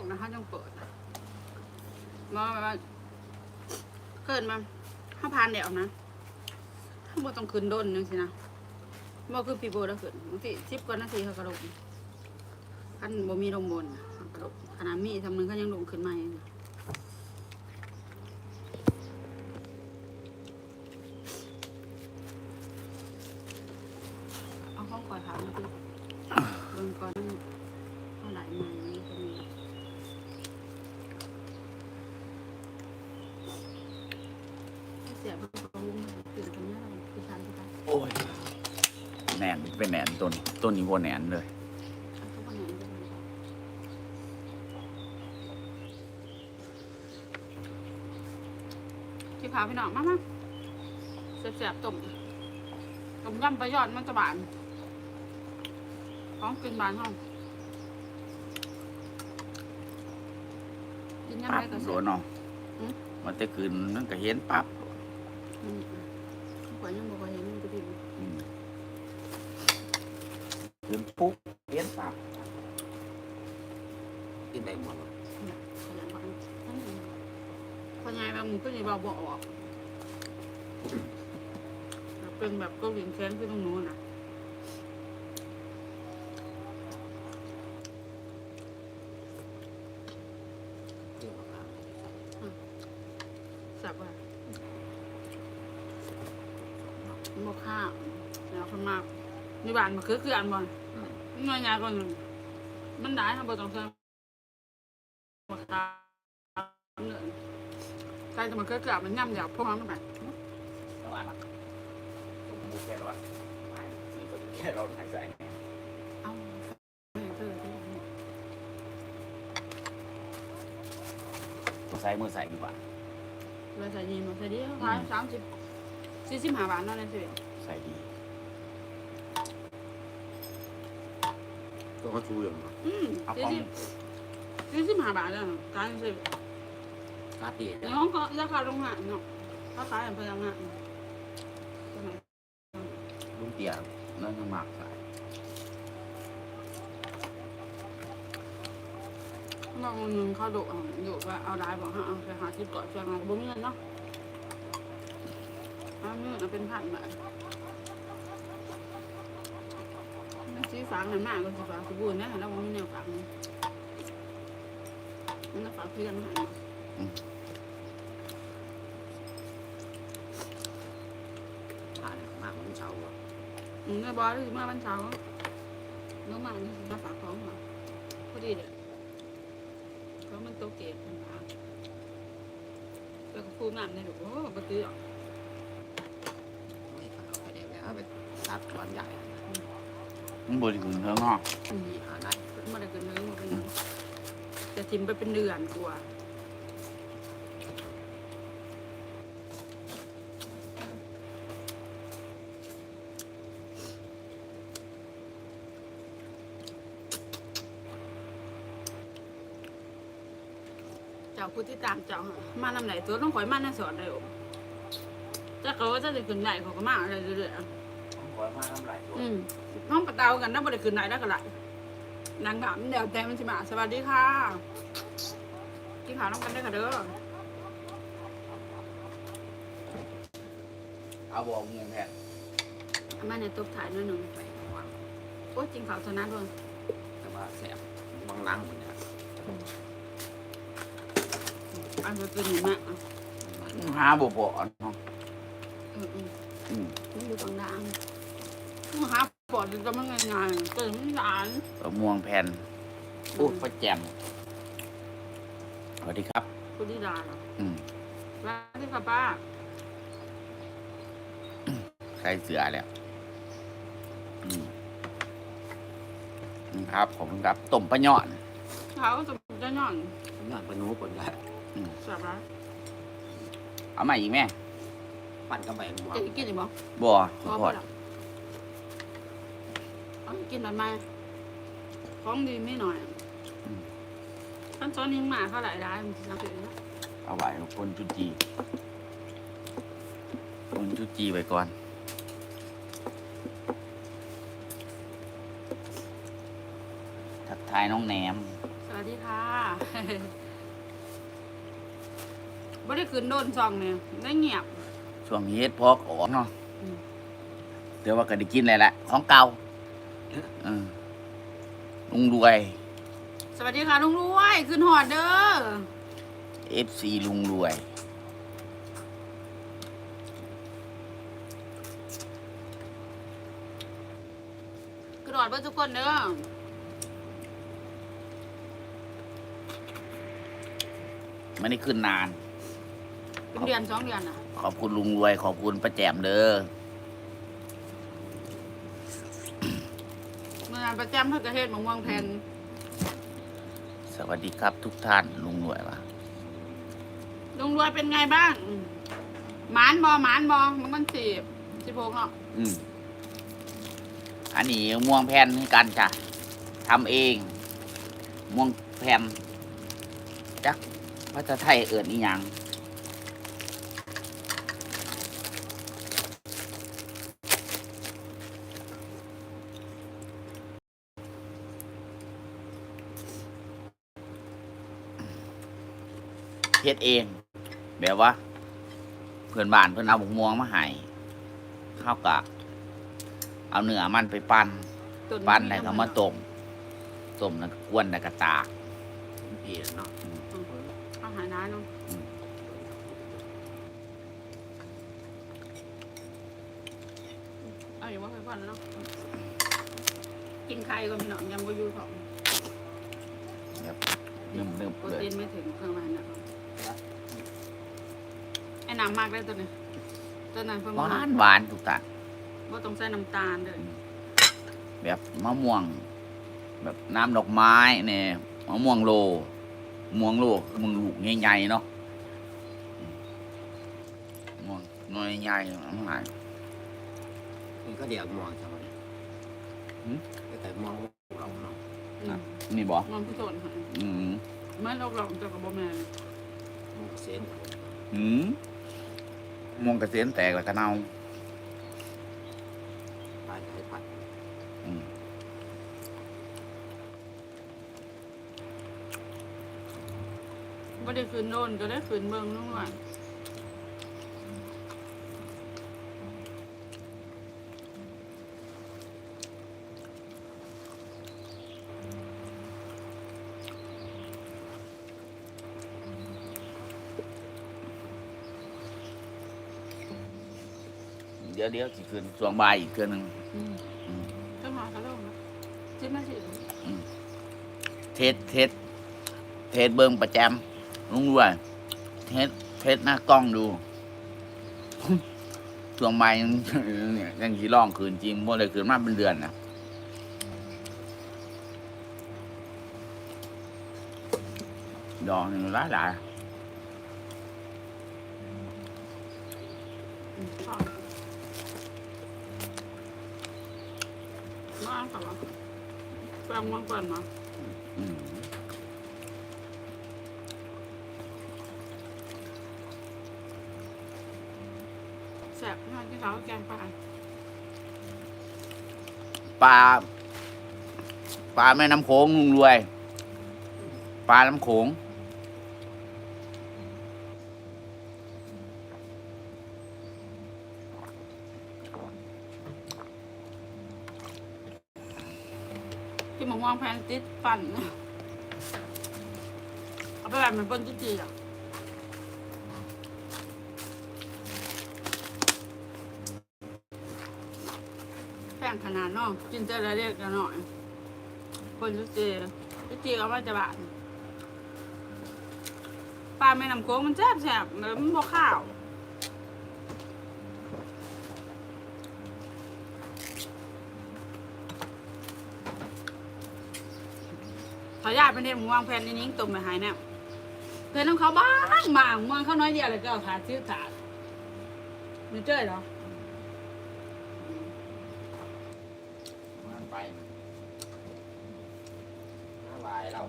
กนะเขาต้องเปิดมาแบบว่าเกิดมาห้าพันเดียวนะข้าบนต้องขึ้นด้นนึงสินะบ่คือปีโบแล้วขึ้นบางทีสิบกว่านาทีเขากระโดดขั้นบ่มีลงบนกระโดดขนาดมีทำหนึ่งเขายังลงขึ้นมาเองนะเอาข้องก่อยขามาดูเบิ่งก่อนเท่าไหร่มานี่ก็มี เสียบเขาลุงตื่นกันเนี่ยคือทานที่ทาน โอ้ยแหนนเป็นแหนนต้นต้นนี้วัวแหนนเลยเขาก็เหนื่อยกันที่พาพี่น้องมามาเสียบๆต้มต้มยำปลาหยอดมันจะบานของกินบานห้องกินยำปั๊ไปบก็โดเสียนเนาะอืม มันจะคืนนั่นก็เห็นปั๊บอืม ข่อยยังบอกว่าเห็นมันก็ดีอืมคืนปุ๊บเห็นปั๊บกินได้หมดเลยขยันบ้างพอยายแบบมึงก็ยังบอกบอกออก เป็นแบบก็หลิงแค้นขึ้นตรงนู้นนะ เรื่องของเรา สับว่า บอกข้าวแล้วคนมากมีบ้านมาคือคืออันบ่อยอืมเงยยาก่อนหนึ่งมันได้ครับบ่ต้องเพิ่มมาข้าวเนื้อใครจะมาคือคือมันย่ำยากพวกมันไประหว่างต้มหมูแค่ร้อนไม่นี่ก็แค่ร้อนหายใจเอาเออเออเออตัวใส่มือใส่ดีกว่าเราใส่ยีนมาใส่ดีขายสามสิบ สี่สิบห้าบาทเนั่นเองสิใส่ดีก็เขาชูอย่างเนาะอืมเอาสี่ของสิบสี่สิบห้าบาทแล้วขายสิกาตีในห้องก็ราคาโรงงานเนาะเขาขายอันพลังงานใช่ไหมลุงเตียนั่นน้ำหมักใส่บางคนเขาดุอะดุว่าเอาได้บอกให้เอาไปหาที่เกาะเชียงรายบ่มีเงินเนาะ เอาเงินเอาเป็นพันบาทมันซื้อฝากเงินมากก็สิฝากสบู่นะแล้วบ่มีแนวฝากนี่มันก็ฝาเพื่อนมาให้ผ่านมากของเช้าอะอืมแม่บอยรู้สึกมาวันเสาร์น้องมานี่มาฝากของมาพอดีเด็กเขามันโตเกตเป็นฝากแล้วก็พูดน้ำในลูกโอ้ปตื้อหรอกไม่ เอาไปเด็กแล้วไปตัดวันใหญ่มันบริสุทธิ์เท่าเนาะอืมมีหาได้มาได้เกินเนื้อมาเป็นจะทิมไปเป็นเดือนกว่าเจ้าผู้ที่ตามเจ้ามาลำไหนตัวต้องคอยมาในสอนได้โอ จะเขาว่าจะได้ขึ้นไหนเขาก็มาอะไรเรื่อยๆผมขอมาทำไรตัวอืมห้องประตากันนะบริคืนไหนได้ก็ไรนางถามเดี๋ยวแต่มันสิมาสวัสดีค่ะกินข้าวน้องกันได้ค่ะเด้อเอาบอกเงินแทนอามาเนี่ยตบถ่ายหนิดหนึ่งไปวางโอ้ยจริงข้าวเท่านั้นด้วยแต่ว่าแสบบางนังเหมือนกันอันเป็นตัวหนึ่งมากอะหาบ่บ่เนาะเออเอออืมมันอยู่ตรงดังมันหาปอดจะมันง่ายๆตื่นมันหลานเอาม่วงแผ่นอู้ฟ้าแจ่มสวัสดีครับ คุณดีดาเหรออืมร้านที่ค่ะป้าใส่เสือแล้วอืมครับผมครับต้มปลาหย่อนเขาจะจะย่อนงานปนูผลได้สับร้านเอาใหมาอีกแม่ ปั่นกระแบงหมดจะกินอีกบ่บ่พอพปอดล่ะเอากินหน่อยไหมของดีไม่หน่อยขั้นตอนนี้หมาเท่าไหร่ได้มันจะทำเป็นนะเอาไว้คนจุจีคนจุจีไว้ก่อนทักทายน้องแหนม สวัสดีค่ะไม่ได้คืนโดนซองเนี่ยได้เงียบ ช่วงนี้เฮ็ดพอกออกเนาะอืม เดี๋ยวว่าก็ได้กินอะไรแหละของเก่าเออลุงรวย สวัสดีค่ะลุงรวยขึ้นหอดเด้อ FC ลุงรวย ขึ้นหอดเพื่อทุกคนเด้อไม่ได้ขึ้นนานเป็นเดือนสองเดือนอะ ขอบคุณลุงรวย ขอบคุณป้าแจมเด้อเมื่อนานประจำเพื่อกระเทศมะม่วงแผ่นสวัสดีครับทุกท่านลุงรวยวะลุงรวยเป็นไงบ้างอืมหมานบอหมานบอมันมันสิบสิบหกเนาะอืมอันนี้ม่วงแผ่นให้กันจ้ะทำเอง ม่วงแผ่นจักภาษาไทยเอิญอีหยัง เฮ็ดเอง แบบว่า เพื่อนบ้านเพื่อนเอาบกม่วงมาให้เข้าวกะเอาเนื้อมันไปปั้นตุ่ปั้นแล้วก็มาต้มต้มแล้วก็กวนแล้วก็ตากเปียเนาะเอาหาน้าเนาะอืมเอาอยู่ว่าเคยฟันเนาะกินไข่ก่อนพี่น้องยังบ่อยู่ของนึ่มนึมโปรเลยตีนไม่ถึงเครื่องมันนะครับไอ้น้ำมากได้ตัวนี้ตัวนั้นเพิ่มหวามานหวานทุกท่านว่าต้องใส่น้ำตาลเลยแบบมะม่วง แบบน้ำดอกไม้เนี่ยมะม่วงโลมะม่วงโลคือมันลูกใหญ่ๆเนาะมะม่วงหน้อยใหญ่ๆทั้งหลายมันก็เดี๋ยวมองจังเลยหืมแต่มองเราเนาะอืมนี่บอกมันผู้ชนค่ะอืมเมื่อเราลองเจอกับโบแมนมองเส้นหืม มะม่วงกระเสียนแตกแล้วก็เน่าปลายไทยพัดอืมไม่ได้คืนโน่นก็ได้คืนเมืองนู่นว่ะ ดี๋ยวเดี๋ยวสิคืนช่วงบ่ายอีกคืนหนึ่งอืมอืมก็มาเขาเล่านะจิ้มมาสิเทสเทสเทสเบิ้งประจำลุงด้วยเทสเทสหน้ากล้องดูช่วงใหม่เนี่ยยังสีร้องคืนจริงพวกเลยคืนมาเป็นเดือนนะดอกหนึ่งหลายหลาย มาค่ะวะแปลงมังกรมาอืมแสบมากที่เขาแกงปลาปลาปลาแม่น้ำโขงลุงรวย ปลาน้ำโขง ม่วงแพนติดปั่นเอาไปแบบเหมือนเปิ้ลจุจีอะแพงขนาดเนาะกินแต่ละเล็กละหน่อยคนจุจีจุจีเอามาจะบาทปลาแม่น้ำโค้งมันแซ่บแซ่บๆแล้วมันบ่ข้าว ขอญาตเป็นเด็กหมูวางแผนในนิ้งตุ่มไปหายเนี่ยเพื่อนของเขาบ้างบางเมืองเขาน้อยเดียวเลยก็เอาถาดซื้อถาดไม่เจอเหรอไปน้าลายเรา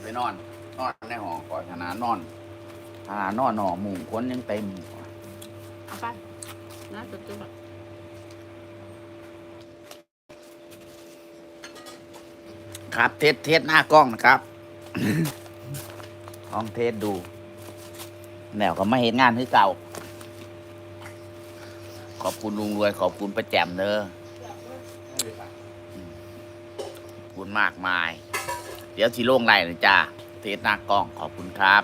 ไปนอน นอนในห้องก่อนขนาดนอนขนาดนอนหนอหมู่คนยังเต็มเอาไปนะจดจด ครับเทสเทสหน้ากล้องนะครับลองเทสดูแนวก็ไม่เห็นงานที่เก่า ขอบคุณลุงรวย ขอบคุณประแจมเนอะขอบคุณมากมาย เดี๋ยวทีโล่งไรนะจ้าเทสหน้ากล้องขอบคุณครับ